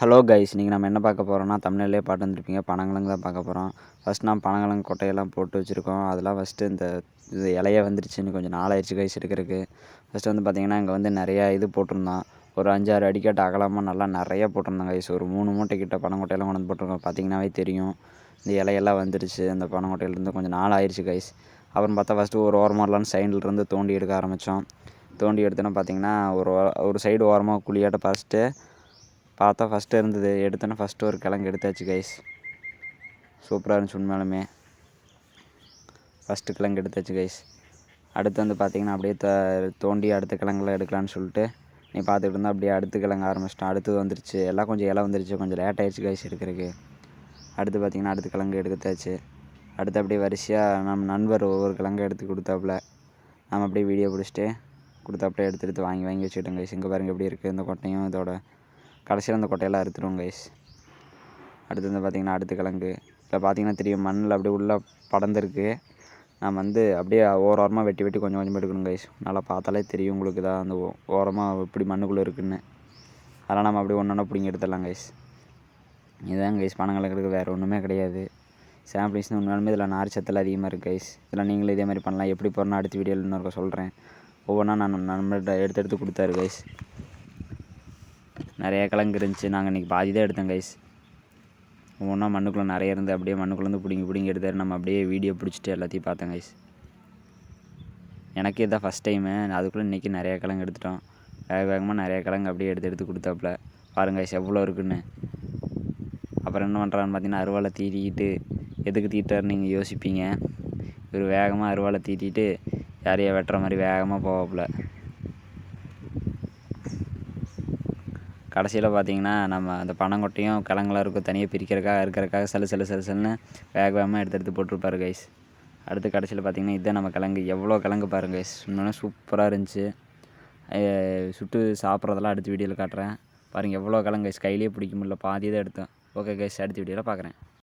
Hello guys நீங்கள் நம்ம என்ன பார்க்க போகிறோம்னா தமிழ்லேயே பாட்டு வந்துருப்பீங்க. பனங்கிழங்கு தான் பார்க்க போகிறோம் ஃபஸ்ட் நான் பனங்கிழங்கு கொட்டையெல்லாம் போட்டு வச்சுருக்கோம். அதெல்லாம் ஃபஸ்ட்டு இந்த இது இலைய வந்துருச்சுன்னு கொஞ்சம் நாளாயிடுச்சு கைஸ் எடுக்கிறதுக்கு. ஃபஸ்ட்டு வந்து பார்த்திங்கன்னா இங்கே வந்து நிறையா இது போட்டிருந்தோம் ஒரு அஞ்சாறு அடிக்கட்டு அகலமாக நல்லா நிறைய போட்டிருந்தோம் கைஸ் ஒரு மூணு மூட்டை கிட்ட பனங்கொட்டையெல்லாம் கொண்டு வந்து போட்டிருக்கோம். பார்த்தீங்கன்னாவே தெரியும். இந்த இலையெல்லாம் வந்துருச்சு. அந்த பனங்கொட்டையிலேருந்து கொஞ்சம் நாள் ஆயிடுச்சு கைஸ் அப்புறம் பார்த்தா ஃபஸ்ட்டு ஒரு ஓரமாகலாம் சைடிலிருந்து தோண்டி எடுக்க ஆரம்பித்தோம் தோண்டி எடுத்தோன்னா பார்த்தீங்கன்னா ஒரு ஒரு சைடு ஓரமாக குழியாட்ட பறிச்சிட்டு பார்த்தா ஃபஸ்ட்டு இருந்தது. எடுத்தோன்னே ஃபஸ்ட்டு ஒரு கிழங்கு எடுத்தாச்சு கைஸ் சூப்பராக இருந்துச்சு உண்மையாலுமே. ஃபஸ்ட்டு கிழங்கு எடுத்தாச்சு கைஸ் அடுத்து வந்து பார்த்திங்கன்னா அப்படியே த தோண்டி அடுத்த கிழங்குலாம் எடுக்கலான்னு சொல்லிட்டு நீ பார்த்துக்கிட்டு இருந்தால் அப்படியே அடுத்த கிழங்கு ஆரம்பிச்சிட்டேன். அடுத்தது வந்துருச்சு. எல்லாம் கொஞ்சம் இலை வந்துருச்சு. கொஞ்சம் லேட் ஆயிடுச்சு கைஸ் எடுக்கிறதுக்கு. அடுத்து பார்த்திங்கன்னா அடுத்த கிழங்கு எடுத்தாச்சு. அடுத்து அப்படியே வரிசையாக நம்ம நண்பர் ஒவ்வொரு கிழங்கு எடுத்து கொடுத்தாப்புல. நம்ம அப்படியே வீடியோ பிடிச்சிட்டு கொடுத்தாப்புல எடுத்து எடுத்து வாங்கி வாங்கி வச்சுக்கிட்டோம் கைஸ் இங்கே பாருங்கள் எப்படி இருக்குது இந்த கொட்டையும் இதோட கடைசியில் அந்த கொட்டையெல்லாம் அறுத்துருவோம் கைஸ் அடுத்து வந்து பார்த்திங்கன்னா அடுத்த கிழங்கு. இப்போ பார்த்திங்கன்னா தெரியும் மண்ணில் அப்படியே உள்ளே படர்ந்துருக்கு. நான் வந்து அப்படியே ஓரமாக வெட்டி வெட்டி கொஞ்சம் கொஞ்சம் எடுக்கணும் கைஸ் நல்லா பார்த்தாலே தெரியும் உங்களுக்கு தான் அந்த ஓரமாக எப்படி மண்ணுக்குள்ளே இருக்குன்னு. அதெல்லாம் நம்ம அப்படியே ஒன்று ஒன்றா பிடிங்கி எடுத்துடலாம் கைஸ் இதுதான் கைஸ் பனங்கிழங்கு வேறு ஒன்றுமே கிடையாது. சாம்பிள்ஸ்னு உண்மையாலுமே இதில் நார் சத்தில் அதிகமாக இருக்குது கைஸ் இதில் நீங்களும் இதே மாதிரி பண்ணலாம். எப்படி போகிறோன்னா அடுத்த வீடியோவில் இன்னொருக்க சொல்கிறேன் ஒவ்வொன்றா நான் நம்மள்கிட்ட எடுத்து எடுத்து கொடுத்தாரு கைஸ் நிறைய கிழங்கு இருந்துச்சு. நாங்கள் இன்றைக்கி பாதி தான் எடுத்தோம் கைஸ் ஒவ்வொன்றா மண்ணுக்குள்ளே நிறைய இருந்து அப்படியே மண்ணுக்குள்ளேருந்து பிடிங்கி பிடிங்கி எடுத்தார். நம்ம அப்படியே வீடியோ பிடிச்சிட்டு எல்லாத்தையும் பார்த்தோம் கைஸ் எனக்கு இதான் ஃபஸ்ட் டைமு அதுக்குள்ளே இன்றைக்கி நிறைய கிழங்கு எடுத்துட்டோம். வேக வேகமாக நிறைய கிழங்கு அப்படியே எடுத்து எடுத்து கொடுத்தாப்புல. பாருங்க கைஸ் எவ்வளோ இருக்குன்னு. அப்புறம் என்ன பண்ணுறான்னு பார்த்தீங்கன்னா அருவாலை தீட்டிக்கிட்டு எதுக்கு தீட்டார் நீங்கள் யோசிப்பீங்க. இவர் வேகமாக அருவாலை தீட்டிட்டு யாரையா வெட்டுற மாதிரி வேகமாக போவாப்புல. கடைசியில் பார்த்தீங்கன்னா நம்ம அந்த பனங்கொட்டையும் கிழங்குலாம் இருக்கும் தனியாக பிரிக்கிறக்காக இருக்கிறக்காக சலு சலு சலு சலுன்னு வேக வேகமாக எடுத்து எடுத்து போட்டிருப்பாரு கைஸ் அடுத்து கடைசியில் பார்த்தீங்கன்னா இதுதான் நம்ம கிழங்கு. எவ்வளோ கிழங்கு பாருங்க கைஸ் இன்னொன்று சூப்பராக இருந்துச்சு. சுட்டு சாப்பிட்றதெல்லாம் அடுத்த வீடியோவில் காட்டுறேன். பாருங்கள் எவ்வளோ கிழங்கு கைஸ் கையிலே பிடிக்க முடியல. பாதி தான் எடுத்தோம் ஓகே கைஸ் அடுத்த வீடியோவில் பார்க்குறேன்